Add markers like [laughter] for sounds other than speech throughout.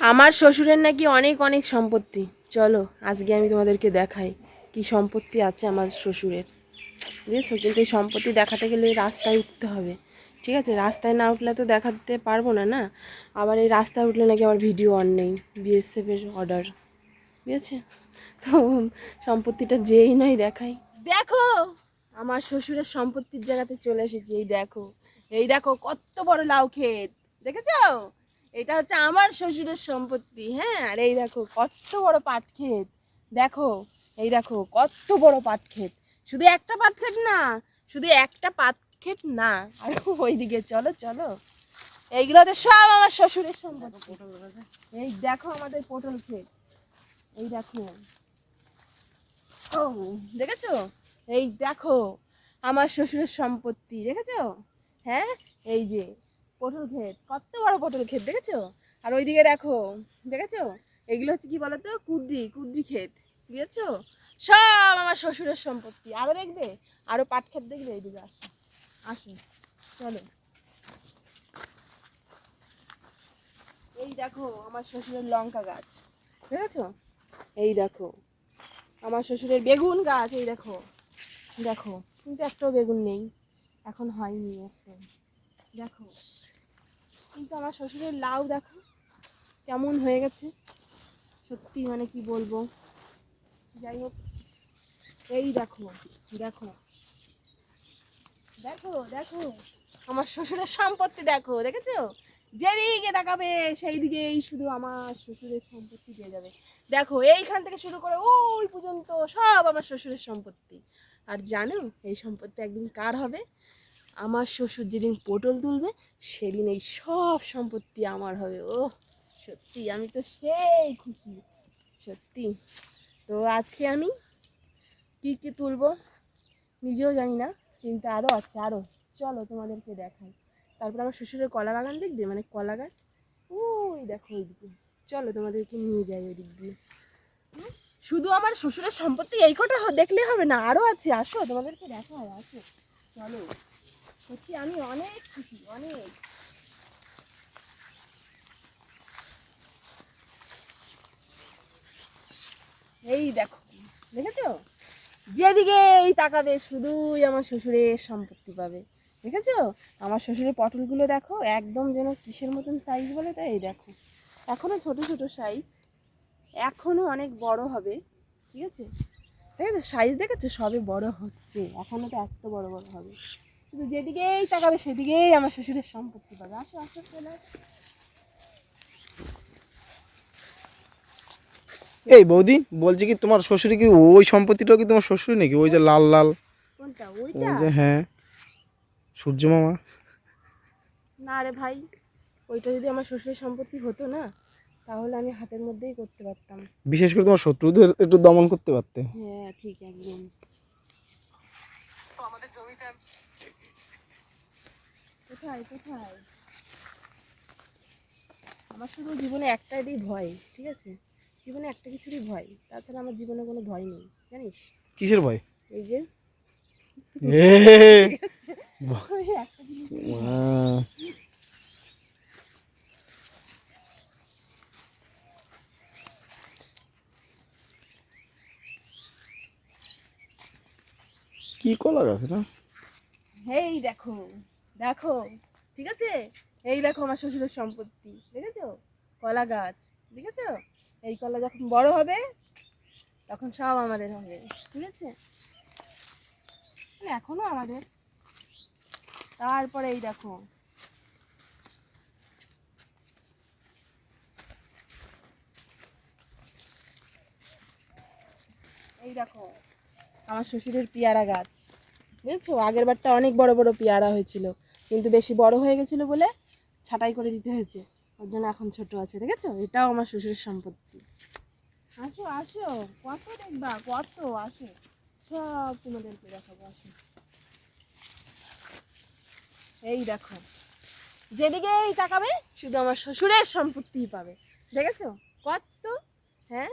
আমার শ্বশুরের নাকি অনেক অনেক সম্পত্তি। চলো আজকে আমি তোমাদেরকে দেখাই কি সম্পত্তি আছে আমার শ্বশুরের। বুঝেছ? কিন্তু এই সম্পত্তি দেখাতে গেলে রাস্তায় উঠতে হবে। ঠিক আছে? রাস্তায় না উঠলে তো দেখাতে পারব না না? আবার এই রাস্তায় উঠলে নাকি আমার ভিডিও অন নেই বিএসএফের অর্ডার বুঝেছে? তো সম্পত্তিটা যেই নয় দেখাই। দেখো! আমার শ্বশুরের সম্পত্তির জায়গাতে চলে এসেছি এই দেখো। এই দেখো কত বড় লাউ ক্ষেত। দেখেছ? এটা হচ্ছে আমার শ্বশুরের সম্পত্তি হ্যাঁ? আর এই দেখো, কত বড় পাট ক্ষেত দেখো, এই দেখো, কত বড় পাট ক্ষেত শুধু একটা পাট ক্ষেত না, শুধু একটা পাট ক্ষেত না। আর ওইদিকে চলো চলো। এইগুলো হচ্ছে সব আমার শ্বশুরের সম্পত্তি। এই দেখো আমাদের পটল ক্ষেত। এই দেখো। ও, দেখেছ? এই দেখো, আমার শ্বশুরের সম্পত্তি, দেখেছ? হ্যাঁ? এই যে পটল ক্ষেত, কত বড় পটল ক্ষেত, দেখেছ? আর ওইদিকে দেখো, দেখেছ? এগুলো হচ্ছে কি বলতো? কুদ্রি কুদ্রি ক্ষেত, বুঝেছ? সব আমার শ্বশুরের সম্পত্তি। আরও দেখবে? আরও পাট ক্ষেত দেখবে? এইদিকে আসো আসো চলো। এই দেখো, আমার শ্বশুরের লঙ্কা গাছ, দেখেছ? এই দেখো, আমার শ্বশুরের বেগুন গাছ, এই দেখো। দেখো, কিন্তু একটাও বেগুন নেই। এখন হয়নি একটা দেখো। কিন্তু আমার শ্বশুরের লাউ দেখো কেমন হয়ে গেছে? সত্যি মানে কি বলব? যাই হোক, এই দেখো দেখো। দেখো দেখো, আমার শ্বশুরের সম্পত্তি দেখো, দেখেছ? যেদিকে তাকাবে সেই দিকেই শুধু আমার শ্বশুরের সম্পত্তি পেয়ে যাবে। দেখো, এইখান থেকে শুরু করে ওই পর্যন্ত সব আমার শ্বশুরের সম্পত্তি। আর জানো, এই সম্পত্তি একদিন কার হবে? আমার শ্বশুর যেদিন পটল তুলবে, সেদিন এই সব সম্পত্তি আমার হবে। ও সত্যি, আমি তো সেই খুশি। সত্যি। তো আজকে আমি কী কী তুলবো নিজেও জানি না কিন্তু আরও আছে আরও চলো তোমাদেরকে দেখাই। তারপর আমার শ্বশুরের কলা বাগান দেখবে? মানে কলা গাছ? ওই দেখো ওইদিকে। চলো তোমাদেরকে নিয়ে যাই ওই দিক দিয়ে। শুধু আমার শ্বশুরের সম্পত্তি এই কটা দেখলে হবে না আরও আছে। আসো, তোমাদেরকে দেখা আসো। চলো। সত্যি, আমি অনেক খুশি, অনেক। এই দেখো, দেখেছ? যেদিকে এই তাকাবে, শুধুই আমার শ্বশুরের সম্পত্তি পাবে। দেখেছ? আমার শ্বশুরের পটলগুলো দেখো, একদম যেন কিসের মতন সাইজ বলে তো, এই দেখো। এখনও ছোট ছোট সাইজ এখনও অনেক বড় হবে, ঠিক আছে? দেখেছ? সাইজ দেখেছ? সবে বড় হচ্ছে। এখনও তো এত বড় বড় হবে। শুধু যেদিকেই তাকাবে সেদিকেই আমার শ্বশুরের সম্পত্তি পাবে। আসো আসো চলে এই বৌদি বলছি কি তোমার শ্বশুরি কি ওই সম্পত্তিটাও কি তোমার শ্বশুর নাকি? ওই যে লাল লাল। কোনটা? ওই যে হ্যাঁ। সূর্য মামা। না রে ভাই ওইটা যদি আমার শ্বশুরের সম্পত্তি হতো না তাহলে আমি হাতের মধ্যেই করতে পারতাম। বিশেষ করে তোমার শত্রুদের একটু দমন করতে পারতে। হ্যাঁ ঠিক একদম। কোথায় কোথায়? আমার শুধু জীবনে একটাই ভয় ঠিক আছে? জীবনে একটা কিছুরই ভয় তাছাড়া আমার জীবনে কোনো ভয় নেই জানিস? কিসের ভয়? এই যে [laughs] কি কলা গাছ না এই দেখো দেখো, ঠিক আছে? এই দেখো আমার শ্বশুরের সম্পত্তি, দেখেছ? কলা গাছ, দেখেছ? এই কলা যখন বড় হবে, তখন সব আমাদের হবে, ঠিক আছে? এখনও আমাদের। তারপরে এই দেখো। এই দেখো, আমার শ্বশুরের পেয়ারা গাছ, বুঝেছ? আগের বারটা অনেক বড় বড় পেয়ারা হয়েছিল। কিন্তু বেশি বড় হয়ে গেছিল বলে ছাটাই করে দিতে হয়েছে। ওর জন্য এখন ছোট আছে, দেখেছ? এটাও আমার শ্বশুরের সম্পত্তি। আসো আসো, কত দেখবা? কত, আসো। সব তোমাদেরকে দেখাবো, আসো। এই দেখো, যেদিকেই তাকাবে, শুধু আমার শ্বশুরের সম্পত্তিই পাবে। দেখেছ? কত হ্যাঁ?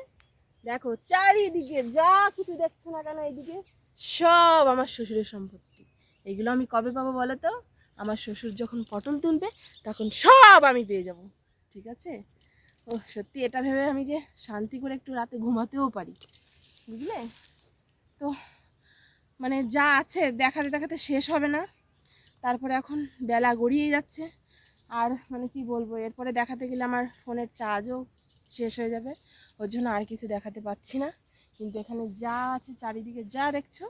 দেখো, চারিদিকে যা কিছু দেখছ না কেন, এইদিকে সব আমার শ্বশুরের সম্পত্তি। এগুলো আমি কবে পাবো বলো তো? আমার শ্বশুর যখন পটল তুলবে, তখন সব আমি পেয়ে যাব। ঠিক আছে? ও সত্যি এটা ভেবে আমি যে শান্তি করে একটু রাতে ঘুমাতেও পারি। বুঝলে? তো মানে যা আছে দেখাতে দেখাতে শেষ হবে না। তারপরে এখন বেলা গড়িয়ে যাচ্ছে। আর মানে কি বলব, এরপরে দেখাতে গেলে আমার ফোনের চার্জও শেষ হয়ে যাবে। ওর জন্য আর কিছু দেখাতে পাচ্ছি না। কিন্তু এখানে যা আছে, চারিদিকে যা দেখছ,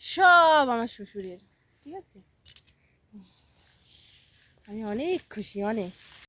সব আমার শ্বশুরের। ঠিক আছে? আমি অনেক খুশি অনেক।